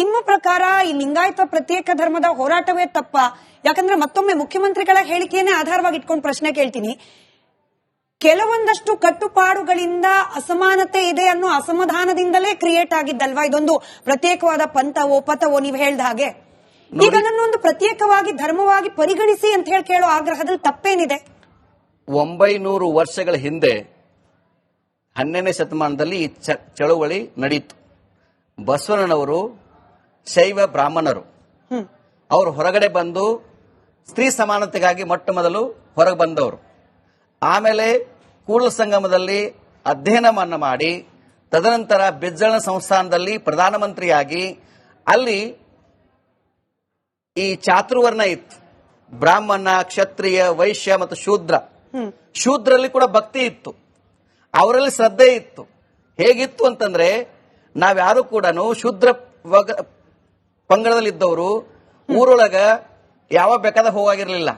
ನಿಮ್ಮ ಪ್ರಕಾರ ಈ ಲಿಂಗಾಯತ ಪ್ರತ್ಯೇಕ ಧರ್ಮದ ಹೋರಾಟವೇ ತಪ್ಪ? ಯಾಕಂದ್ರೆ ಮತ್ತೊಮ್ಮೆ ಮುಖ್ಯಮಂತ್ರಿಗಳ ಹೇಳಿಕೆಯನ್ನೇ ಆಧಾರವಾಗಿ ಇಟ್ಕೊಂಡು ಪ್ರಶ್ನೆ ಕೇಳ್ತೀನಿ. ಕೆಲವೊಂದಷ್ಟು ಕಟ್ಟುಪಾಡುಗಳಿಂದ ಅಸಮಾನತೆ ಇದೆ ಅನ್ನೋ ಅಸಮಾಧಾನದಿಂದಲೇ ಕ್ರಿಯೇಟ್ ಆಗಿದ್ದಲ್ವಾ ಇದೊಂದು ಪ್ರತ್ಯೇಕವಾದ ಪಂಥವೋ ಪಥವೋ ನೀವು ಹೇಳ್ದ ಹಾಗೆ? ಈಗ ಒಂದು ಪ್ರತ್ಯೇಕವಾಗಿ ಧರ್ಮವಾಗಿ ಪರಿಗಣಿಸಿ ಅಂತ ಹೇಳಿ ಕೇಳೋ ಆಗ್ರಹದಲ್ಲಿ ತಪ್ಪೇನಿದೆ? ಒಂಬೈನೂರು ವರ್ಷಗಳ ಹಿಂದೆ ಹನ್ನೆರಡನೇ ಶತಮಾನದಲ್ಲಿ ಚಳವಳಿ ನಡೆಯಿತು ಬಸವಣ್ಣನವರು ಶೈವ ಬ್ರಾಹ್ಮಣರು. ಹ್ಮ್. ಅವರು ಹೊರಗಡೆ ಬಂದು ಸ್ತ್ರೀ ಸಮಾನತೆಗಾಗಿ ಮೊಟ್ಟ ಮೊದಲು ಹೊರಗೆ ಬಂದವರು. ಆಮೇಲೆ ಕೂಡಲ ಸಂಗಮದಲ್ಲಿ ಅಧ್ಯಯನವನ್ನು ಮಾಡಿ ತದನಂತರ ಬಿಜ್ಜಳ ಸಂಸ್ಥಾನದಲ್ಲಿ ಪ್ರಧಾನಮಂತ್ರಿಯಾಗಿ ಅಲ್ಲಿ ಈ ಚಾತುರ್ವರ್ಣ ಇತ್ತು. ಬ್ರಾಹ್ಮಣ ಕ್ಷತ್ರಿಯ ವೈಶ್ಯ ಮತ್ತು ಶೂದ್ರ. ಶೂದ್ರಲ್ಲಿ ಕೂಡ ಭಕ್ತಿ ಇತ್ತು. ಅವರಲ್ಲಿ ಶ್ರದ್ಧೆ ಇತ್ತು. ಹೇಗಿತ್ತು ಅಂತಂದ್ರೆ ನಾವ್ಯಾರು ಕೂಡ ಶೂದ್ರ ವಗ ಪಂಗಡದಲ್ಲಿದ್ದವರು ಊರೊಳಗ ಯಾವ ಬೇಕಾದ ಹೋಗಾಗಿರ್ಲಿಲ್ಲ.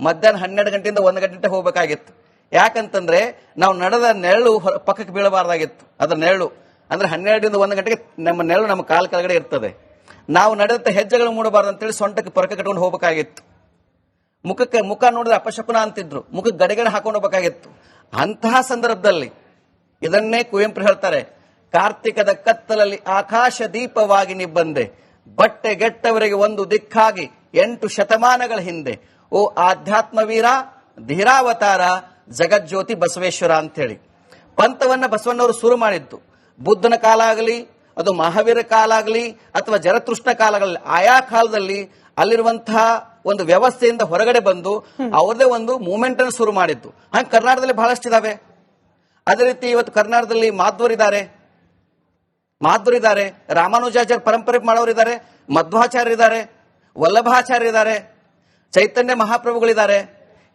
ಮಧ್ಯಾಹ್ನ ಹನ್ನೆರಡು ಗಂಟೆಯಿಂದ ಒಂದು ಗಂಟೆ ಹೋಗ್ಬೇಕಾಗಿತ್ತು. ಯಾಕಂತಂದ್ರೆ ನಾವು ನಡೆದ ನೆರಳು ಪಕ್ಕಕ್ಕೆ ಬೀಳಬಾರ್ದಾಗಿತ್ತು. ಅದ್ರ ನೆರಳು. ಅಂದ್ರೆ ಹನ್ನೆರಡರಿಂದ ಒಂದು ಗಂಟೆಗೆ ನಮ್ಮ ನೆರಳು ನಮ್ಮ ಕಾಲ್ ಕೆಳಗಡೆ ಇರ್ತದೆ. ನಾವು ನಡೆದ ಹೆಜ್ಜೆಗಳು ಮೂಡಬಾರ್ದು ಅಂತೇಳಿ ಸೊಂಟಕ್ಕೆ ಪರಕ ಕಟ್ಕೊಂಡು ಹೋಗ್ಬೇಕಾಗಿತ್ತು. ಮುಖಕ್ಕೆ ಮುಖ ನೋಡಿದ್ರೆ ಅಪಶಕುನ ಅಂತಿದ್ರು. ಮುಖಕ್ಕೆ ಗಡಿಗಡೆ ಹಾಕೊಂಡು ಹೋಗಬೇಕಾಗಿತ್ತು. ಅಂತಹ ಸಂದರ್ಭದಲ್ಲಿ ಇದನ್ನೇ ಕುವೆಂಪು ಹೇಳ್ತಾರೆ ಕಾರ್ತಿಕದ ಕತ್ತಲಲ್ಲಿ ಆಕಾಶ ದೀಪವಾಗಿ ನೀ ಬಟ್ಟೆ ಗೆಟ್ಟವರಿಗೆ ಒಂದು ದಿಕ್ಕಾಗಿ ಎಂಟು ಶತಮಾನಗಳ ಹಿಂದೆ, ಓ ಆಧ್ಯಾತ್ಮ ವೀರ ಧೀರಾವತಾರ ಜಗಜ್ಯೋತಿ ಬಸವೇಶ್ವರ ಅಂತೇಳಿ ಪಂಥವನ್ನ ಬಸವಣ್ಣವರು ಶುರು ಮಾಡಿದ್ದು. ಬುದ್ಧನ ಕಾಲ ಆಗಲಿ, ಅದು ಮಹಾವೀರ ಕಾಲ ಆಗಲಿ, ಅಥವಾ ಜರತೃಷ್ಣ ಕಾಲಗಳಲ್ಲಿ, ಆಯಾ ಕಾಲದಲ್ಲಿ ಅಲ್ಲಿರುವಂತಹ ಒಂದು ವ್ಯವಸ್ಥೆಯಿಂದ ಹೊರಗಡೆ ಬಂದು ಅವರದೇ ಒಂದು ಮೂವ್ಮೆಂಟ್ ಅನ್ನು ಶುರು ಮಾಡಿದ್ದು. ಹಂಗೆ ಕರ್ನಾಟಕದಲ್ಲಿ ಬಹಳಷ್ಟಿದಾವೆ. ಅದೇ ರೀತಿ ಇವತ್ತು ಕರ್ನಾಟಕದಲ್ಲಿ ಮಾಧ್ವರಿದ್ದಾರೆ. ಮಾಧ್ವರಿದ್ದಾರೆ ರಾಮಾನುಜಾಚಾರ್ಯ ಪರಂಪರೆ ಮಾಡೋರಿದ್ದಾರೆ ವಲ್ಲಭಾಚಾರ್ಯ ಇದ್ದಾರೆ ಚೈತನ್ಯ ಮಹಾಪ್ರಭುಗಳಿದ್ದಾರೆ.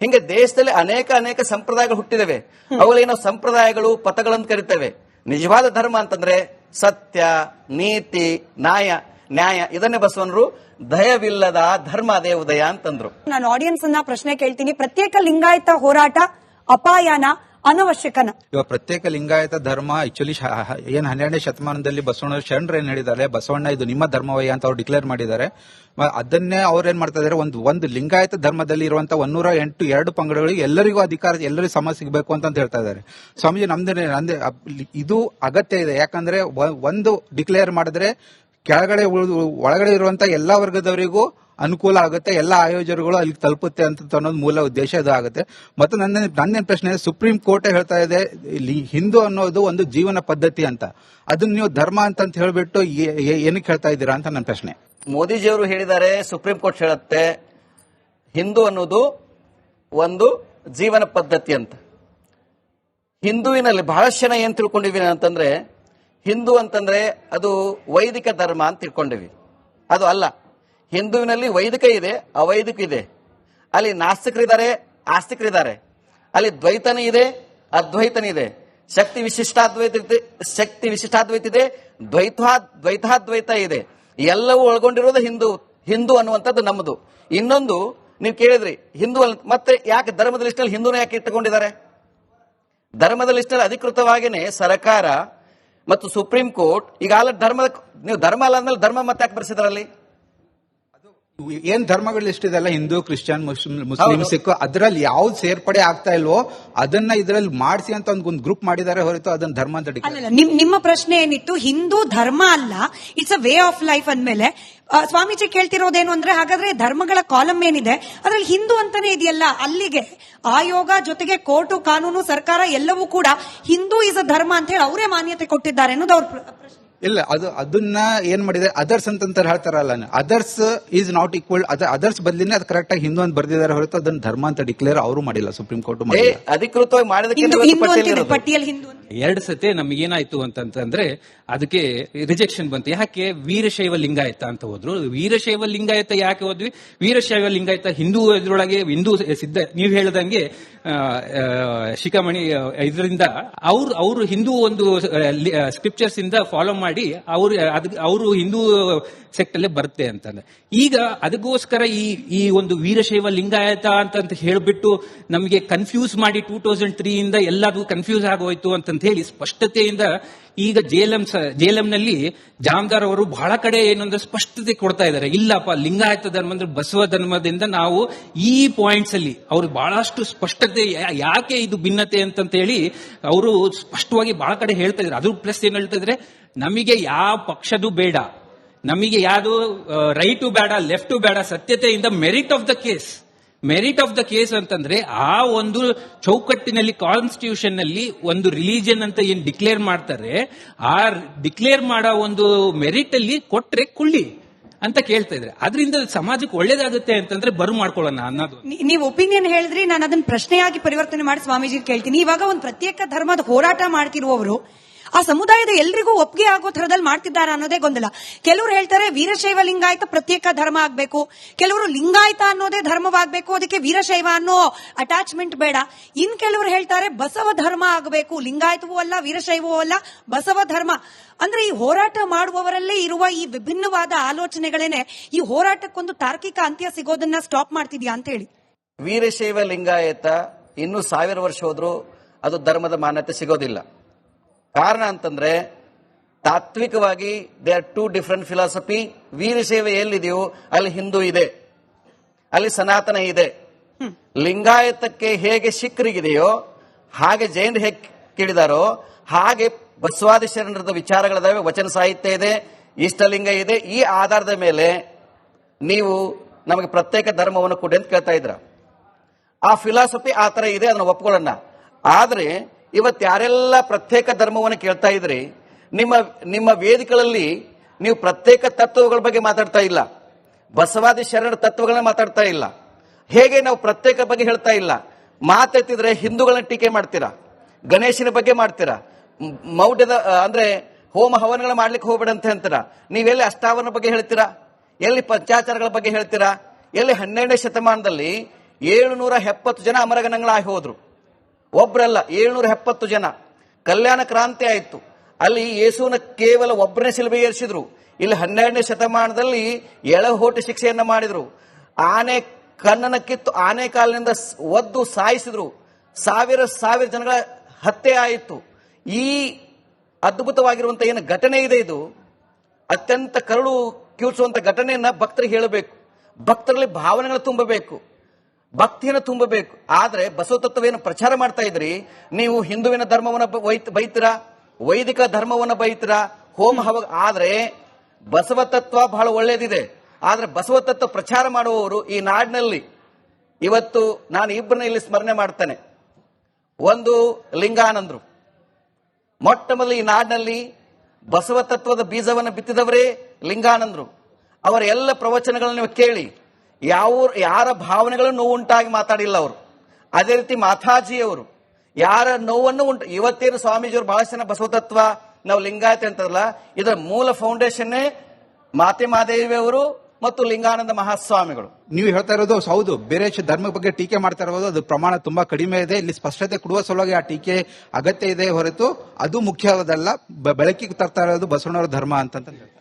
ಹಿಂಗೆ ದೇಶದಲ್ಲಿ ಅನೇಕ ಅನೇಕ ಸಂಪ್ರದಾಯಗಳು ಹುಟ್ಟಿದವೆ. ಅವುಗಳೇನೋ ಸಂಪ್ರದಾಯಗಳು, ಪಥಗಳನ್ನು ಕರಿತೇವೆ. ನಿಜವಾದ ಧರ್ಮ ಅಂತಂದ್ರೆ ಸತ್ಯ, ನೀತಿ, ನ್ಯಾಯ ನ್ಯಾಯ. ಇದನ್ನೇ ಬಸವನರು ದಯವಿಲ್ಲದ ಧರ್ಮ ಅದೇ ಉದಯ ಅಂತಂದ್ರು. ನಾನು ಆಡಿಯನ್ಸ್ ಅನ್ನ ಪ್ರಶ್ನೆ ಕೇಳ್ತೀನಿ. ಪ್ರತ್ಯೇಕ ಲಿಂಗಾಯತ ಹೋರಾಟ, ಅಪಾಯನ ಅನವಶ್ಯಕನ. ಇವಾಗ ಪ್ರತ್ಯೇಕ ಲಿಂಗಾಯತ ಧರ್ಮ, ಆಕ್ಚುಲಿ ಏನ್ ಹನ್ನೆರಡನೇ ಶತಮಾನದಲ್ಲಿ ಬಸವಣ್ಣ ಶರಣರು ಏನ್ ಹೇಳಿದ್ದಾರೆ, ಬಸವಣ್ಣ ಇದು ನಿಮ್ಮ ಧರ್ಮವಯ್ಯ ಅಂತ ಅವ್ರು ಡಿಕ್ಲೇರ್ ಮಾಡಿದ್ದಾರೆ. ಅದನ್ನೇ ಅವ್ರು ಏನ್ ಮಾಡ್ತಾ ಇದಾರೆ, ಒಂದು ಒಂದು ಲಿಂಗಾಯತ ಧರ್ಮದಲ್ಲಿ ಇರುವಂತ ಒಂದೂರ ಎಂಟು, ಎರಡು ಪಂಗಡಗಳಿಗೆ ಎಲ್ಲರಿಗೂ ಅಧಿಕಾರ, ಎಲ್ಲರಿಗೂ ಸಮ ಸಿಗಬೇಕು ಅಂತ ಹೇಳ್ತಾ ಇದ್ದಾರೆ ಸ್ವಾಮೀಜಿ ನಮ್ದೇ ಇದು ಅಗತ್ಯ ಇದೆ. ಯಾಕಂದ್ರೆ ಒಂದು ಡಿಕ್ಲೇರ್ ಮಾಡಿದ್ರೆ ಕೆಳಗಡೆ ಒಳಗಡೆ ಇರುವಂತ ಎಲ್ಲಾ ವರ್ಗದವರಿಗೂ ಅನುಕೂಲ ಆಗುತ್ತೆ, ಎಲ್ಲ ಆಯೋಜನೆಗಳು ಅಲ್ಲಿ ತಲುಪುತ್ತೆ ಅಂತ ಅನ್ನೋದು ಮೂಲ ಉದ್ದೇಶ ಇದು ಆಗುತ್ತೆ. ಮತ್ತು ನನ್ನ, ನನ್ನೇನು ಪ್ರಶ್ನೆ, ಸುಪ್ರೀಂ ಕೋರ್ಟ್ ಹೇಳ್ತಾ ಇದೆ, ಇಲ್ಲಿ ಹಿಂದೂ ಅನ್ನೋದು ಒಂದು ಜೀವನ ಪದ್ಧತಿ ಅಂತ. ಅದನ್ನ ನೀವು ಧರ್ಮ ಅಂತ ಅಂತ ಹೇಳ್ಬಿಟ್ಟು ಏನಕ್ಕೆ ಹೇಳ್ತಾ ಇದ್ದೀರಾ ಅಂತ ನನ್ನ ಪ್ರಶ್ನೆ. ಮೋದಿಜಿಯವರು ಹೇಳಿದ್ದಾರೆ, ಸುಪ್ರೀಂ ಕೋರ್ಟ್ ಹೇಳುತ್ತೆ, ಹಿಂದೂ ಅನ್ನೋದು ಒಂದು ಜೀವನ ಪದ್ಧತಿ ಅಂತ. ಹಿಂದೂವಿನಲ್ಲಿ ಬಹಳಷ್ಟು ಜನ ಏನ್ ತಿಳ್ಕೊಂಡಿದ್ದೀನಿ ಅಂತಂದ್ರೆ ಹಿಂದೂ ಅಂತಂದ್ರೆ ಅದು ವೈದಿಕ ಧರ್ಮ ಅಂತ ತಿಳ್ಕೊಂಡಿವಿ. ಅದು ಅಲ್ಲ. ಹಿಂದುವಿನಲ್ಲಿ ವೈದಿಕ ಇದೆ, ಅವೈದಿಕ ಇದೆ. ಅಲ್ಲಿ ನಾಸ್ತಿಕರಿದ್ದಾರೆ, ಆಸ್ತಿಕರಿದ್ದಾರೆ. ಅಲ್ಲಿ ದ್ವೈತನ ಇದೆ, ಅದ್ವೈತನ ಇದೆ. ಶಕ್ತಿ ವಿಶಿಷ್ಟಾದ್ವೈತ ಶಕ್ತಿ ವಿಶಿಷ್ಟಾದ್ವೈತ ಇದೆ ದ್ವೈತಾ ದ್ವೈತಾದ್ವೈತ ಇದೆ. ಎಲ್ಲವೂ ಒಳಗೊಂಡಿರೋದು ಹಿಂದೂ ಹಿಂದೂ ಅನ್ನುವಂಥದ್ದು ನಮ್ಮದು. ಇನ್ನೊಂದು, ನೀವು ಕೇಳಿದ್ರಿ, ಹಿಂದೂ ಮತ್ತೆ ಯಾಕೆ ಧರ್ಮದ ಲಿಸ್ಟಲ್ಲಿ ಹಿಂದೂನ ಯಾಕೆ ಇಟ್ಟುಕೊಂಡಿದ್ದಾರೆ? ಧರ್ಮದ ಲಿಸ್ಟಲ್ಲಿ ಅಧಿಕೃತವಾಗಿನೇ ಸರ್ಕಾರ ಮತ್ತು ಸುಪ್ರೀಂ ಕೋರ್ಟ್ ಈಗ ಧರ್ಮದ ನೀವು ಧರ್ಮ ಅಲ್ಲ ಅಂದ್ಮೇಲೆ ಧರ್ಮ ಮತ್ತೆ ಯಾಕೆ ಬರ್ಸಿದಾರಲ್ಲಿ? ಏನ್ ಧರ್ಮಗಳು ಎಷ್ಟಿದೆಲ್ಲ Hindu Christian Muslim Muslim Sikh ಅದ್ರಲ್ಲಿ ಯಾವ್ದು ಸೇರ್ಪಡೆ ಆಗ್ತಾ ಇಲ್ವೋ ಅದನ್ನ ಇದ್ರಲ್ಲಿ ಮಾಡಿಸಿ ಅಂತ ಒಂದು ಗ್ರೂಪ್ ಮಾಡಿದ್ದಾರೆ ಹೊರತು ಅದನ್ನ ಧರ್ಮ ಅಂತ ನಿಮ್ ನಿಮ್ಮ ಪ್ರಶ್ನೆ ಏನಿತ್ತು? ಹಿಂದೂ ಧರ್ಮ ಅಲ್ಲ it's a way of life ಅಂದ್ಮೇಲೆ ಸ್ವಾಮೀಜಿ ಕೇಳ್ತಿರೋದೇನು ಅಂದ್ರೆ ಹಾಗಾದ್ರೆ ಧರ್ಮಗಳ ಕಾಲಂ ಏನಿದೆ? ಅದ್ರಲ್ಲಿ ಹಿಂದೂ ಅಂತಾನೆ ಇದೆಯಲ್ಲ ಅಲ್ಲಿಗೆ ಆಯೋಗ ಜೊತೆಗೆ ಕೋರ್ಟು ಕಾನೂನು ಸರ್ಕಾರ ಎಲ್ಲವೂ ಕೂಡ ಹಿಂದೂ ಇಸ್ ಅ ಧರ್ಮ ಅಂತ ಹೇಳಿ ಅವರೇ ಮಾನ್ಯತೆ ಕೊಟ್ಟಿದ್ದಾರೆ ಅನ್ನೋದು ಅವ್ರ ಪ್ರಶ್ನೆ. ಇಲ್ಲ ಅದು ಅದನ್ನ ಏನ್ ಮಾಡಿದೆ? ಅದರ್ಸ್ ಅಂತ ಹೇಳ್ತಾರಲ್ಲ others is not equal others ಬದಲಿನೇ ಅದು ಕರೆಕ್ಟ್ ಆಗಿ ಹಿಂದೂ ಅಂತ ಬರ್ದಿದ್ದಾರೆ ಹೊರತು ಅದನ್ನ ಧರ್ಮ ಅಂತ ಡಿಕ್ಲೇರ್ ಅವರು ಮಾಡಿಲ್ಲ ಸುಪ್ರೀಂ ಕೋರ್ಟ್ ಅಧಿಕೃತವಾಗಿ ಮಾಡಿದ ಪಟ್ಟಿಯಲ್ಲಿ ಹಿಂದೂ ಎರಡು ಸತಿ ನಮಗೇನಾಯ್ತು ಅಂತಂತಂದ್ರೆ ಅದಕ್ಕೆ ರಿಜೆಕ್ಷನ್ ಬಂತು. ಯಾಕೆ? ವೀರಶೈವ ಲಿಂಗಾಯತ ಅಂತ ಹೋದ್ರು. ವೀರಶೈವ ಲಿಂಗಾಯತ ಯಾಕೆ ಹೋದ್ವಿ? ವೀರಶೈವ ಲಿಂಗಾಯತ ಹಿಂದೂ ಇದ್ರೊಳಗೆ ಹಿಂದೂ ಸಿದ್ಧ, ನೀವು ಹೇಳ್ದಂಗೆ ಶಿಖಾಮಣಿ ಇದರಿಂದ ಅವ್ರು, ಅವರು ಹಿಂದೂ ಒಂದು ಸ್ಕ್ರಿಪ್ಚರ್ಸ್ ಇಂದ ಫಾಲೋ ಮಾಡಿ ಅವ್ರ, ಅದ್, ಅವರು ಹಿಂದೂ ಸೆಕ್ಟ್ ಅಲ್ಲೇ ಬರುತ್ತೆ ಅಂತಂದ್ರೆ. ಈಗ ಅದಕ್ಕೋಸ್ಕರ ಈ ಈ ಒಂದು ವೀರಶೈವ ಲಿಂಗಾಯತ ಅಂತ ಹೇಳ್ಬಿಟ್ಟು ನಮಗೆ ಕನ್ಫ್ಯೂಸ್ ಮಾಡಿ ಟೂ ತೌಸಂಡ್ ತ್ರೀ ಇಂದ ಎಲ್ಲದೂ ಕನ್ಫ್ಯೂಸ್ ಆಗೋಯ್ತು ಅಂತಂತ ಹೇಳಿ ಸ್ಪಷ್ಟತೆಯಿಂದ ಈಗ ಜೇಲಂ ಜೇಲಂನಲ್ಲಿ ಜಾಮದಾರ್ ಅವರು ಬಹಳ ಕಡೆ ಏನಂದ್ರೆ ಸ್ಪಷ್ಟತೆ ಕೊಡ್ತಾ ಇದ್ದಾರೆ. ಇಲ್ಲಪ್ಪ, ಲಿಂಗಾಯತ ಧರ್ಮ ಅಂದ್ರೆ ಬಸವ ಧರ್ಮದಿಂದ ನಾವು ಈ ಪಾಯಿಂಟ್ಸ್ ಅಲ್ಲಿ ಅವರು ಬಹಳಷ್ಟು ಸ್ಪಷ್ಟತೆ ಯಾಕೆ ಇದು ಭಿನ್ನತೆ ಅಂತಂತ ಹೇಳಿ ಅವರು ಸ್ಪಷ್ಟವಾಗಿ ಬಹಳ ಕಡೆ ಹೇಳ್ತಾ ಇದ್ದಾರೆ. ಅದ್ರ ಪ್ಲಸ್ ಏನ್ ಹೇಳ್ತಾ ಇದ್ರೆ ನಮಗೆ ಯಾವ ಪಕ್ಷದು ಬೇಡ. ನಮಗೆ ಯಾವುದು ರೈಟು ಬೇಡ ಲೆಫ್ಟು ಬೇಡ, ಸತ್ಯತೆಯಿಂದ merit of the case merit of the case ಅಂತಂದ್ರೆ ಆ ಒಂದು ಚೌಕಟ್ಟಿನಲ್ಲಿ ಕಾನ್ಸ್ಟಿಟ್ಯೂಷನ್ನಲ್ಲಿ ಒಂದು ರಿಲಿಜನ್ ಅಂತ ಏನ್ ಡಿಕ್ಲೇರ್ ಮಾಡ್ತಾರೆ, ಆ ಡಿಕ್ಲೇರ್ ಮಾಡೋ ಒಂದು ಮೆರಿಟ್ ಅಲ್ಲಿ ಕೊಟ್ರೆ ಕುಳ್ಳಿ ಅಂತ ಕೇಳ್ತಾ ಇದ್ರೆ ಅದರಿಂದ ಸಮಾಜಕ್ಕೆ ಒಳ್ಳೇದಾಗುತ್ತೆ ಅಂತಂದ್ರೆ ಬರು ಮಾಡ್ಕೊಳ್ಳೋಣ ಅನ್ನೋದು. ನೀವು ಒಪಿನಿಯನ್ ಹೇಳಿದ್ರಿ, ನಾನು ಅದನ್ನ ಪ್ರಶ್ನೆಯಾಗಿ ಪರಿವರ್ತನೆ ಮಾಡಿ ಸ್ವಾಮೀಜಿ ಕೇಳ್ತೀನಿ. ಇವಾಗ ಒಂದು ಪ್ರತ್ಯೇಕ ಧರ್ಮದ ಹೋರಾಟ ಮಾಡ್ತಿರುವವರು ಆ ಸಮುದಾಯದ ಎಲ್ರಿಗೂ ಒಪ್ಪಿಗೆ ಆಗೋ ಥರದಲ್ಲಿ ಮಾಡ್ತಿದ್ದಾರೆ ಅನ್ನೋದೇ ಗೊಂದಲ. ಕೆಲವರು ಹೇಳ್ತಾರೆ ವೀರಶೈವ ಲಿಂಗಾಯತ ಪ್ರತ್ಯೇಕ ಧರ್ಮ ಆಗ್ಬೇಕು. ಕೆಲವರು ಲಿಂಗಾಯತ ಅನ್ನೋದೇ ಧರ್ಮವಾಗಬೇಕು. ಅದಕ್ಕೆ ವೀರಶೈವ ಅನ್ನೋ ಅಟ್ಯಾಚ್ಮೆಂಟ್ ಬೇಡ. ಇನ್ ಕೆಲವರು ಹೇಳ್ತಾರೆ ಬಸವ ಧರ್ಮ ಆಗಬೇಕು. ಲಿಂಗಾಯತವೂ ಅಲ್ಲ, ವೀರಶೈವವೂ ಅಲ್ಲ, ಬಸವ ಧರ್ಮ. ಅಂದ್ರೆ ಈ ಹೋರಾಟ ಮಾಡುವವರಲ್ಲೇ ಇರುವ ಈ ವಿಭಿನ್ನವಾದ ಆಲೋಚನೆಗಳೇನೆ. ಈ ಹೋರಾಟಕ್ಕೊಂದು ತಾರ್ಕಿಕ ಅಂತ್ಯ ಸಿಗೋದನ್ನ ಸ್ಟಾಪ್ ಮಾಡ್ತಿದ್ಯಾ ಅಂತ ಹೇಳಿ ವೀರಶೈವ ಲಿಂಗಾಯತ ಇನ್ನು ಸಾವಿರ ವರ್ಷ ಹೋದ್ರೂ ಅದು ಧರ್ಮದ ಮಾನ್ಯತೆ ಸಿಗೋದಿಲ್ಲ. ಕಾರಣ ಅಂತಂದ್ರೆ ತಾತ್ವಿಕವಾಗಿ they are two different philosophy Veerashaiva ಎಲ್ಲಿದೆಯೋ ಅಲ್ಲಿ ಹಿಂದೂ ಇದೆ. ಅಲ್ಲಿ ಸನಾತನ ಇದೆ. ಲಿಂಗಾಯತಕ್ಕೆ ಹೇಗೆ ಶಿಖರಿಗಿದೆಯೋ ಹಾಗೆ ಜೈನ್ ಹೇಗೆ ಕೇಳಿದಾರೋ ಹಾಗೆ ಬಸವಾದಿ ಶರಣರದ ವಿಚಾರಗಳಿದಾವೆ ವಚನ ಸಾಹಿತ್ಯ ಇದೆ ಇಷ್ಟಲಿಂಗ ಇದೆ. ಈ ಆಧಾರದ ಮೇಲೆ ನೀವು ನಮಗೆ ಪ್ರತ್ಯೇಕ ಧರ್ಮವನ್ನು ಕೊಡಿ ಅಂತ ಕೇಳ್ತಾ ಇದ್ರ. ಆ ಫಿಲಾಸಫಿ ಆ ಥರ ಇದೆ ಅದನ್ನ ಒಪ್ಕೊಳ್ಳೋಣ. ಆದ್ರೆ ಇವತ್ತು ಯಾರೆಲ್ಲ ಪ್ರತ್ಯೇಕ ಧರ್ಮವನ್ನು ಕೇಳ್ತಾ ಇದ್ರಿ, ನಿಮ್ಮ ನಿಮ್ಮ ವೇದಿಕೆಗಳಲ್ಲಿ ನೀವು ಪ್ರತ್ಯೇಕ ತತ್ವಗಳ ಬಗ್ಗೆ ಮಾತಾಡ್ತಾ ಇಲ್ಲ. ಬಸವಾದಿ ಶರಣ ತತ್ವಗಳನ್ನ ಮಾತಾಡ್ತಾ ಇಲ್ಲ. ಹೇಗೆ ನಾವು ಪ್ರತ್ಯೇಕ ಬಗ್ಗೆ ಹೇಳ್ತಾ ಇಲ್ಲ. ಮಾತಾಡ್ತಿದ್ರೆ ಹಿಂದೂಗಳನ್ನ ಟೀಕೆ ಮಾಡ್ತೀರಾ? ಗಣೇಶನ ಬಗ್ಗೆ ಮಾಡ್ತೀರಾ? ಮೌಢ್ಯದ ಅಂದ್ರೆ ಹೋಮ ಹವನಗಳ ಮಾಡ್ಲಿಕ್ಕೆ ಹೋಗ್ಬೇಡ ಅಂತ ಹೇಳ್ತೀರಾ ನೀವೆಲ್ಲಿ ಅಷ್ಟಾವನ ಬಗ್ಗೆ ಹೇಳ್ತೀರಾ? ಎಲ್ಲಿ ಪಂಚಾಚಾರಗಳ ಬಗ್ಗೆ ಹೇಳ್ತೀರಾ? ಎಲ್ಲಿ ಹನ್ನೆರಡನೇ ಶತಮಾನದಲ್ಲಿ ಏಳುನೂರ ಎಪ್ಪತ್ತು ಜನ ಅಮರಗಣಗಳಾಗಿ ಹೋದ್ರು. ಒಬ್ರಲ್ಲ ಏಳ್ನೂರ ಎಪ್ಪತ್ತು ಜನ. ಕಲ್ಯಾಣ ಕ್ರಾಂತಿ ಆಯಿತು. ಅಲ್ಲಿ ಯೇಸುವಿನ ಕೇವಲ ಒಬ್ಬನೇ ಶಿಲ್ಬೆ ಏರಿಸಿದ್ರು. ಇಲ್ಲಿ ಹನ್ನೆರಡನೇ ಶತಮಾನದಲ್ಲಿ ಎಳಹೋಟು ಶಿಕ್ಷೆಯನ್ನು ಮಾಡಿದ್ರು. ಆನೆ ಕಣ್ಣನ ಕಿತ್ತು ಆನೆ ಕಾಲಿನಿಂದ ಒದ್ದು ಸಾಯಿಸಿದ್ರು. ಸಾವಿರ ಸಾವಿರ ಜನಗಳ ಹತ್ಯೆ ಆಯಿತು. ಈ ಅದ್ಭುತವಾಗಿರುವಂಥ ಏನು ಘಟನೆ ಇದೆ ಇದು? ಅತ್ಯಂತ ಕರುಳು, ಕಿವುಚುವಂತ ಘಟನೆಯನ್ನ ಭಕ್ತರಿಗೆ ಹೇಳಬೇಕು. ಭಕ್ತರಲ್ಲಿ ಭಾವನೆಗಳು ತುಂಬಬೇಕು. ಭಕ್ತಿಯನ್ನು ತುಂಬಬೇಕು. ಆದ್ರೆ ಬಸವ ತತ್ವವೇನು ಪ್ರಚಾರ ಮಾಡ್ತಾ ಇದ್ರಿ? ನೀವು ಹಿಂದುವಿನ ಧರ್ಮವನ್ನು ಬೈತೀರಾ? ವೈದಿಕ ಧರ್ಮವನ್ನು ಬೈತೀರಾ? ಹೋಮ ಹವ ಆದ್ರೆ ಬಸವ ತತ್ವ ಬಹಳ ಒಳ್ಳೇದಿದೆ. ಆದ್ರೆ ಬಸವ ತತ್ವ ಪ್ರಚಾರ ಮಾಡುವವರು ಈ ನಾಡಿನಲ್ಲಿ. ಇವತ್ತು ನಾನು ಇಬ್ಬರನ್ನ ಇಲ್ಲಿ ಸ್ಮರಣೆ ಮಾಡ್ತೇನೆ. ಒಂದು ಲಿಂಗಾನಂದರು. ಮೊಟ್ಟ ಮೊದಲು ಈ ನಾಡಿನಲ್ಲಿ ಬಸವ ತತ್ವದ ಬೀಜವನ್ನು ಬಿತ್ತಿದವರೇ ಲಿಂಗಾನಂದರು. ಅವರ ಎಲ್ಲ ಪ್ರವಚನಗಳನ್ನು ನೀವು ಕೇಳಿ. ಯಾವ ಯಾರ ಭಾವನೆಗಳು ನೋವು ಉಂಟಾಗಿ ಮಾತಾಡಿಲ್ಲ ಅವರು. ಅದೇ ರೀತಿ ಮಾತಾಜಿಯವರು. ಯಾರ ನೋವನ್ನು ಉಂಟು, ಇವತ್ತೇನು ಸ್ವಾಮೀಜಿಯವರು ಬಹಳಷ್ಟು ಜನ ಬಸವತತ್ವ, ನಾವು ಲಿಂಗಾಯತ ಅಂತಲ್ಲ ಇದರ ಮೂಲ ಫೌಂಡೇಶನ್ನೇ ಮಾತೆ ಮಾದೇವಿ ಅವರು ಮತ್ತು ಲಿಂಗಾನಂದ ಮಹಾಸ್ವಾಮಿಗಳು. ನೀವು ಹೇಳ್ತಾ ಇರೋದು ಹೌದು. ಬೇರೆ ಧರ್ಮ ಧರ್ಮದ ಬಗ್ಗೆ ಟೀಕೆ ಮಾಡ್ತಾ ಇರೋದು ಅದು ಪ್ರಮಾಣ ತುಂಬಾ ಕಡಿಮೆ ಇದೆ. ಇಲ್ಲಿ ಸ್ಪಷ್ಟತೆ ಕೊಡುವ ಸಲುವಾಗಿ ಆ ಟೀಕೆ ಅಗತ್ಯ ಇದೆ ಹೊರತು ಅದು ಮುಖ್ಯವಾದಲ್ಲ ಬ- ಬೆಳಕಿಗೆ ತರ್ತಾ ಇರೋದು ಬಸವಣ್ಣವರ ಧರ್ಮ ಅಂತ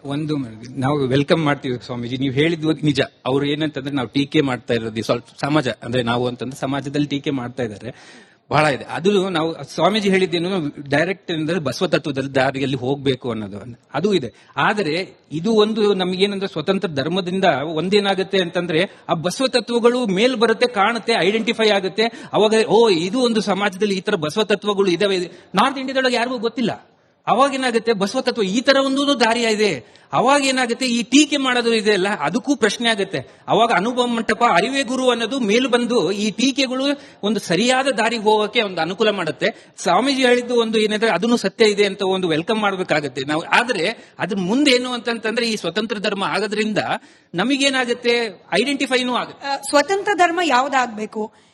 ಒಂದು ನಾವು ವೆಲ್ಕಮ್ ಮಾಡ್ತೀವಿ ಸ್ವಾಮೀಜಿ. ನೀವು ಹೇಳಿದ್ವು ನಿಜ. ಅವ್ರು ಏನಂತಂದ್ರೆ ನಾವು ಟೀಕೆ ಮಾಡ್ತಾ ಇರೋದು ಸ್ವಲ್ಪ ಸಮಾಜ. ಅಂದ್ರೆ ನಾವು ಅಂತಂದ್ರೆ ಸಮಾಜದಲ್ಲಿ ಟೀಕೆ ಮಾಡ್ತಾ ಇದ್ದಾರೆ. ಬಹಳ ಇದೆ. ಅದು ನಾವು ಸ್ವಾಮೀಜಿ ಹೇಳಿದ್ದೇನು ಡೈರೆಕ್ಟ್ ಅಂದ್ರೆ ಬಸವ ತತ್ವದ ದಾರಿಯಲ್ಲಿ ಹೋಗ್ಬೇಕು ಅನ್ನೋದು ಅದು ಇದೆ. ಆದರೆ ಇದು ಒಂದು ನಮಗೇನಂದ್ರೆ ಸ್ವತಂತ್ರ ಧರ್ಮದಿಂದ ಒಂದೇನಾಗುತ್ತೆ ಅಂತಂದ್ರೆ ಆ ಬಸವ ತತ್ವಗಳು ಮೇಲ್ ಬರುತ್ತೆ, ಕಾಣುತ್ತೆ ಐಡೆಂಟಿಫೈ ಆಗುತ್ತೆ. ಅವಾಗ, ಓ, ಇದು ಒಂದು ಸಮಾಜದಲ್ಲಿ ಈ ತರ ಬಸವ ತತ್ವಗಳು ಇದಾವೆ. ನಾರ್ತ್ ಇಂಡಿಯಾದೊಳಗೆ ಯಾರಿಗೂ ಗೊತ್ತಿಲ್ಲ. ಅವಾಗ ಏನಾಗುತ್ತೆ? ಬಸವ ತತ್ವ ಈ ತರ ಒಂದು ದಾರಿ ಇದೆ. ಅವಾಗ ಏನಾಗುತ್ತೆ? ಈ ಟೀಕೆ ಮಾಡೋದು ಇದೆ ಅಲ್ಲ, ಅದಕ್ಕೂ ಪ್ರಶ್ನೆ ಆಗುತ್ತೆ. ಅವಾಗ ಅನುಭವ ಮಂಟಪ, ಅರಿವೇ ಗುರು ಅನ್ನೋದು ಮೇಲ್ ಬಂದು ಈ ಟೀಕೆಗಳು ಒಂದು ಸರಿಯಾದ ದಾರಿಗೆ ಹೋಗೋಕೆ ಒಂದು ಅನುಕೂಲ ಮಾಡುತ್ತೆ. ಸ್ವಾಮೀಜಿ ಹೇಳಿದ್ದು ಒಂದು ಏನಂದ್ರೆ ಅದನ್ನು ಸತ್ಯ ಇದೆ ಅಂತ ಒಂದು ವೆಲ್ಕಮ್ ಮಾಡ್ಬೇಕಾಗತ್ತೆ. ನಾವು, ಆದ್ರೆ ಅದ್ರ ಮುಂದೆ ಏನು ಅಂತಂತಂದ್ರೆ ಈ ಸ್ವತಂತ್ರ ಧರ್ಮ ಆಗೋದ್ರಿಂದ ನಮಗೇನಾಗುತ್ತೆ? ಐಡೆಂಟಿಫೈನೂ ಆಗುತ್ತೆ. ಸ್ವತಂತ್ರ ಧರ್ಮ ಯಾವ್ದಾಗ್ಬೇಕು?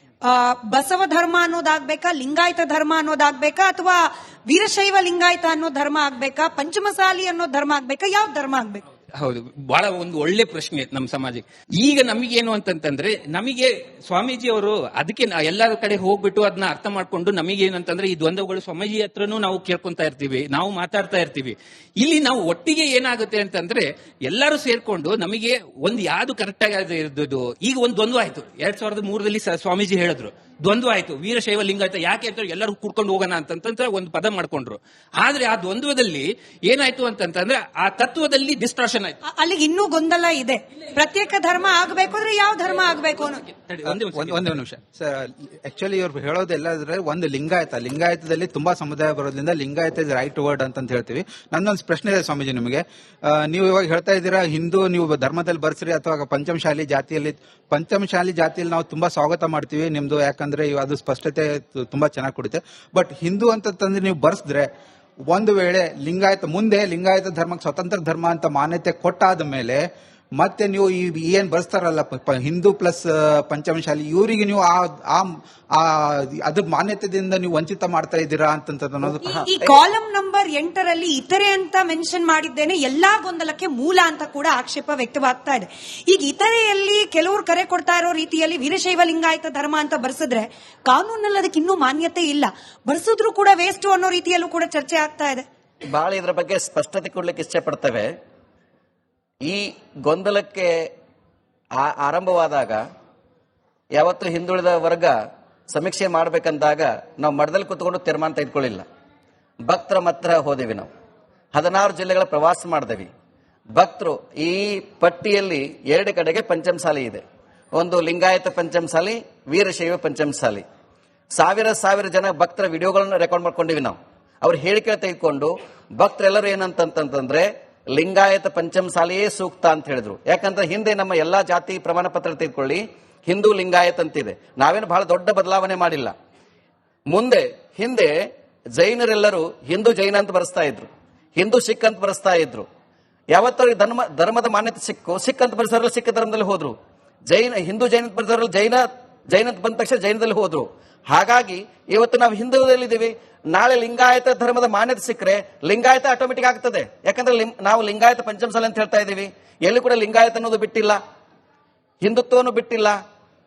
ಬಸವ ಧರ್ಮ ಅನ್ನೋದಾಗ್ಬೇಕಾ, ಲಿಂಗಾಯತ ಧರ್ಮ ಅನ್ನೋದಾಗ್ಬೇಕಾ, ಅಥವಾ ವೀರಶೈವ ಲಿಂಗಾಯತ ಅನ್ನೋ ಧರ್ಮ ಆಗ್ಬೇಕಾ, ಪಂಚಮಸಾಲಿ ಅನ್ನೋ ಧರ್ಮ ಆಗ್ಬೇಕಾ, ಯಾವ ಧರ್ಮ ಆಗ್ಬೇಕು? ಹೌದು, ಬಹಳ ಒಂದು ಒಳ್ಳೆ ಪ್ರಶ್ನೆ ನಮ್ಮ ಸಮಾಜಕ್ಕೆ. ಈಗ ನಮಗೇನು ಅಂತಂತಂದ್ರೆ, ನಮಗೆ ಸ್ವಾಮೀಜಿ ಅವರು ಅದಕ್ಕೆ ಎಲ್ಲರ ಕಡೆ ಹೋಗ್ಬಿಟ್ಟು ಅದನ್ನ ಅರ್ಥ ಮಾಡ್ಕೊಂಡು ನಮಗೇನಂತಂದ್ರೆ ಈ ದ್ವಂದ್ವಗಳು ಸ್ವಾಮೀಜಿ ಹತ್ರನೂ ನಾವು ಕೇಳ್ಕೊಂತಾ ಇರ್ತೀವಿ, ನಾವು ಮಾತಾಡ್ತಾ ಇರ್ತೀವಿ. ಇಲ್ಲಿ ನಾವು ಒಟ್ಟಿಗೆ ಏನಾಗುತ್ತೆ ಅಂತಂದ್ರೆ, ಎಲ್ಲರೂ ಸೇರ್ಕೊಂಡು ನಮಗೆ ಒಂದು ಯಾವ್ದು ಕರೆಕ್ಟ್ ಆಗಿ ಇರ್ದು ಈಗ ಒಂದು ದ್ವಂದ್ವ ಆಯ್ತು. ಎರಡ್ ಸಾವಿರದ ಮೂರರಲ್ಲಿ ಸ್ವಾಮೀಜಿ ಹೇಳಿದ್ರು. ದ್ವಂದ್ವ ಆಯ್ತು. ವೀರಶೈವ ಲಿಂಗಾಯತ ಯಾಕೆ ಅಂತ ಎಲ್ಲರೂ ಕೂಡ್ಕೊಂಡು ಹೋಗೋಣ ಅಂತಂತ ಒಂದು ಪದ ಮಾಡ್ಕೊಂಡ್ರು. ಆದ್ರೆ ಆ ದ್ವಂದ್ವದಲ್ಲಿ ಏನಾಯ್ತು ಅಂತಂತಂದ್ರೆ ಆ ತತ್ವದಲ್ಲಿ ಡಿಸ್ಟ್ರಾಕ್ಷನ್ ಆಯ್ತು. ಅಲ್ಲಿಗೆ ಇನ್ನೂ ಗೊಂದಲ ಇದೆ. ಪ್ರತ್ಯೇಕ ಧರ್ಮ ಆಗ್ಬೇಕು ಅಂದ್ರೆ ಯಾವ ಧರ್ಮ ಆಗ್ಬೇಕು ಒಂದೇ ನಿಮಿಷ ಸರ್ ಆಕ್ಚುಲಿ ಇವ್ರು ಹೇಳೋದೆಲ್ಲ ಇದ್ರೆ ಒಂದು ಲಿಂಗಾಯತ ಲಿಂಗಾಯತದಲ್ಲಿ ತುಂಬಾ ಸಮುದಾಯ ಬರೋದ್ರಿಂದ ಲಿಂಗಾಯತ ಇಸ್ ರೈಟ್ ವರ್ಡ್ ಅಂತ ಹೇಳ್ತೀವಿ. ನನ್ನೊಂದು ಪ್ರಶ್ನೆ ಇದೆ ಸ್ವಾಮೀಜಿ ನಿಮಗೆ. ನೀವು ಇವಾಗ ಹೇಳ್ತಾ ಇದ್ದೀರಾ ಹಿಂದೂ ನೀವು ಧರ್ಮದಲ್ಲಿ ಬರ್ಸ್ರಿ ಅಥವಾ ಪಂಚಮಶಾಲಿ ಜಾತಿಯಲ್ಲಿ ಪಂಚಮಶಾಲಿ ಜಾತಿಯಲ್ಲಿ ನಾವು ತುಂಬಾ ಸ್ವಾಗತ ಮಾಡ್ತೀವಿ ನಿಮ್ದು ಯಾಕಂದ್ರೆ ಅದು ಸ್ಪಷ್ಟತೆ ತುಂಬಾ ಚೆನ್ನಾಗಿ ಕೊಡುತ್ತೆ. ಬಟ್ ಹಿಂದೂ ಅಂತ ತಂದ್ರೆ ನೀವು ಬರ್ಸಿದ್ರೆ ಒಂದು ವೇಳೆ ಲಿಂಗಾಯತ ಮುಂದೆ ಲಿಂಗಾಯತ ಧರ್ಮಕ್ಕೆ ಸ್ವತಂತ್ರ ಧರ್ಮ ಅಂತ ಮಾನ್ಯತೆ ಕೊಟ್ಟಾದ ಮೇಲೆ ಮತ್ತೆ ನೀವು ಈ ಏನ್ ಬರ್ಸ್ತಾರಲ್ಲ ಪ- ಹಿಂದೂ ಪ್ಲಸ್ ಪಂಚಮಶಾಲಿ ಇವರಿಗೆ ನೀವು ಆ ಅದ್ರ ಮಾನ್ಯತೆಯಿಂದ ನೀವು ವಂಚಿತ ಮಾಡ್ತಾ ಇದ್ದೀರಾ ಅಂತ ಅನ್ನೋದು ಈ- ಕಾಲಂ ನಂಬರ್ ಎಂಟರಲ್ಲಿ ಇತರೆ ಅಂತ ಮೆನ್ಷನ್ ಮಾಡಿದ್ದೇನೆ ಎಲ್ಲಾ ಗೊಂದಲಕ್ಕೆ ಮೂಲ ಅಂತ ಕೂಡ ಆಕ್ಷೇಪ ವ್ಯಕ್ತವಾಗ್ತಾ ಇದೆ. ಈಗ ಇತರೆಯಲ್ಲಿ ಕೆಲವರು ಕರೆ ಕೊಡ್ತಾ ಇರೋ ರೀತಿಯಲ್ಲಿ ವೀರಶೈವ ಲಿಂಗಾಯತ ಧರ್ಮ ಅಂತ ಬರ್ಸಿದ್ರೆ ಕಾನೂನಲ್ಲಿ ಅದಕ್ಕೆ ಇನ್ನೂ ಮಾನ್ಯತೆ ಇಲ್ಲ. ಬರ್ಸಿದ್ರು ಕೂಡ ವೇಸ್ಟ್ ಅನ್ನೋ ರೀತಿಯಲ್ಲೂ ಕೂಡ ಚರ್ಚೆ ಆಗ್ತಾ ಇದೆ. ಬಹಳ ಇದ್ರ ಬಗ್ಗೆ ಸ್ಪಷ್ಟತೆ ಕೊಡ್ಲಿಕ್ಕೆ ಇಚ್ಛೆ ಪಡ್ತೇವೆ. ಈ ಗೊಂದಲಕ್ಕೆ ಆರಂಭವಾದಾಗ, ಯಾವತ್ತು ಹಿಂದುಳಿದ ವರ್ಗ ಸಮೀಕ್ಷೆ ಮಾಡಬೇಕಂದಾಗ ನಾವು ಮಠದಲ್ಲಿ ಕೂತ್ಕೊಂಡು ತೀರ್ಮಾನ ತೆಗೆದುಕೊಳ್ಳಿಲ್ಲ. ಭಕ್ತರ ಮಾತ್ರ ಹೋದೆವಿ ನಾವು. ಹದಿನಾರು ಜಿಲ್ಲೆಗಳ ಪ್ರವಾಸ ಮಾಡಿದೆವಿ. ಭಕ್ತರು ಈ ಪಟ್ಟಿಯಲ್ಲಿ ಎರಡು ಕಡೆಗೆ ಪಂಚಮಸಾಲಿ ಇದೆ. ಒಂದು ಲಿಂಗಾಯತ ಪಂಚಮಸಾಲಿ, ವೀರಶೈವ ಪಂಚಮಸಾಲಿ. ಸಾವಿರ ಸಾವಿರ ಜನ ಭಕ್ತರ ವಿಡಿಯೋಗಳನ್ನು ರೆಕಾರ್ಡ್ ಮಾಡ್ಕೊಂಡಿವಿ ನಾವು. ಅವ್ರ ಹೇಳಿಕೆ ತೆಗೆದುಕೊಂಡು ಭಕ್ತರೆಲ್ಲರೂ ಏನಂತಂತಂದ್ರೆ ಲಿಂಗಾಯತ ಪಂಚಮಸಾಲಿಯೇ ಸೂಕ್ತ ಅಂತ ಹೇಳಿದ್ರು. ಯಾಕಂದ್ರೆ ಹಿಂದೆ ನಮ್ಮ ಎಲ್ಲಾ ಜಾತಿ ಪ್ರಮಾಣ ಪತ್ರ ತೆಗೆದುಕೊಳ್ಳಿ ಹಿಂದೂ ಲಿಂಗಾಯತ್ ಅಂತಿದೆ. ನಾವೇನು ಬಹಳ ದೊಡ್ಡ ಬದಲಾವಣೆ ಮಾಡಿಲ್ಲ. ಮುಂದೆ, ಹಿಂದೆ ಜೈನರೆಲ್ಲರೂ ಹಿಂದೂ ಜೈನ ಅಂತ ಬರೆಸ್ತಾ ಇದ್ರು. ಹಿಂದೂ ಸಿಖ್ ಅಂತ ಬರೆಸ್ತಾ ಇದ್ರು. ಯಾವತ್ತವ್ರಿಗೆ ಧರ್ಮ, ಧರ್ಮದ ಮಾನ್ಯತೆ ಸಿಕ್ಕು, ಸಿಖ್ ಅಂತ ಬರೆಸೋರೆಲ್ಲ ಸಿಖ್ ಧರ್ಮದಲ್ಲಿ ಹೋದ್ರು. ಜೈನ, ಹಿಂದೂ ಜೈನ ಅಂತ ಜೈನ ಜೈನ ಅಂತ ಬಂದ ತಕ್ಷಣ ಜೈನದಲ್ಲಿ ಹೋದ್ರು. ಹಾಗಾಗಿ ಇವತ್ತು ನಾವು ಹಿಂದೂದಲ್ಲಿದ್ದೀವಿ ನಾಳೆ ಲಿಂಗಾಯತ ಧರ್ಮದ ಮಾನ್ಯತೆ ಸಿಕ್ಕರೆ ಲಿಂಗಾಯತ ಆಟೋಮೆಟಿಕ್ ಆಗ್ತದೆ. ಯಾಕಂದ್ರೆ ನಾವು ಲಿಂಗಾಯತ ಪಂಚಮಸಾಲಿ ಅಂತ ಹೇಳ್ತಾ ಇದ್ದೀವಿ. ಎಲ್ಲಿ ಕೂಡ ಲಿಂಗಾಯತ ಅನ್ನೋದು ಬಿಟ್ಟಿಲ್ಲ. ಹಿಂದುತ್ವವನ್ನು ಬಿಟ್ಟಿಲ್ಲ.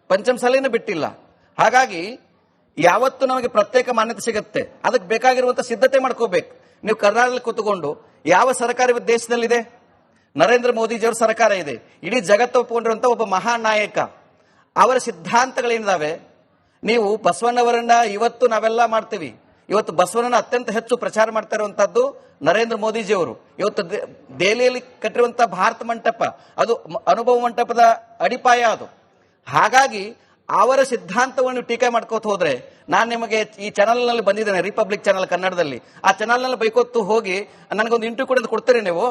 ಪಂಚಮಸಾಲಿನೂ ಬಿಟ್ಟಿಲ್ಲ. ಹಾಗಾಗಿ ಯಾವತ್ತು ನಮಗೆ ಪ್ರತ್ಯೇಕ ಮಾನ್ಯತೆ ಸಿಗುತ್ತೆ. ಅದಕ್ಕೆ ಬೇಕಾಗಿರುವಂತ ಸಿದ್ಧತೆ ಮಾಡ್ಕೋಬೇಕು. ನೀವು ಕರ್ನಾಟಕದಲ್ಲಿ ಕೂತ್ಕೊಂಡು ಯಾವ ಸರ್ಕಾರ ಇವತ್ತು ದೇಶದಲ್ಲಿದೆ? ನರೇಂದ್ರ ಮೋದಿಜಿಯವರ ಸರ್ಕಾರ ಇದೆ. ಇಡೀ ಜಗತ್ತು ಒಪ್ಪಿಕೊಂಡಿರುವಂತಹ ಒಬ್ಬ ಮಹಾನಾಯಕ. ನಾಯಕ ಅವರ ಸಿದ್ಧಾಂತಗಳೇನಿದಾವೆ? ನೀವು ಬಸವಣ್ಣವರನ್ನ ಇವತ್ತು ನಾವೆಲ್ಲ ಮಾಡ್ತೀವಿ. ಇವತ್ತು ಬಸವಣ್ಣನ ಅತ್ಯಂತ ಹೆಚ್ಚು ಪ್ರಚಾರ ಮಾಡ್ತಾ ಇರುವಂತಹದ್ದು ನರೇಂದ್ರ ಮೋದಿಜಿಯವರು. ಇವತ್ತು ದೆಹಲಿಯಲ್ಲಿ ಕಟ್ಟಿರುವಂತಹ ಭಾರತ ಮಂಟಪ, ಅದು ಅನುಭವ ಮಂಟಪದ ಅಡಿಪಾಯ ಅದು. ಹಾಗಾಗಿ ಅವರ ಸಿದ್ಧಾಂತವನ್ನು ಟೀಕೆ ಮಾಡ್ಕೋತ ಹೋದ್ರೆ ನಾನು ನಿಮಗೆ ಈ ಚಾನಲ್ನಲ್ಲಿ ಬಂದಿದ್ದೇನೆ, ರಿಪಬ್ಲಿಕ್ ಚಾನಲ್ ಕನ್ನಡದಲ್ಲಿ. ಆ ಚಾನಲ್ನಲ್ಲಿ ಬೈಕೋತು ಹೋಗಿ ನನಗೊಂದು ಇಂಟರ್ವ್ಯೂ ಕೂಡ ಕೊಡ್ತೀರಿ ನೀವು?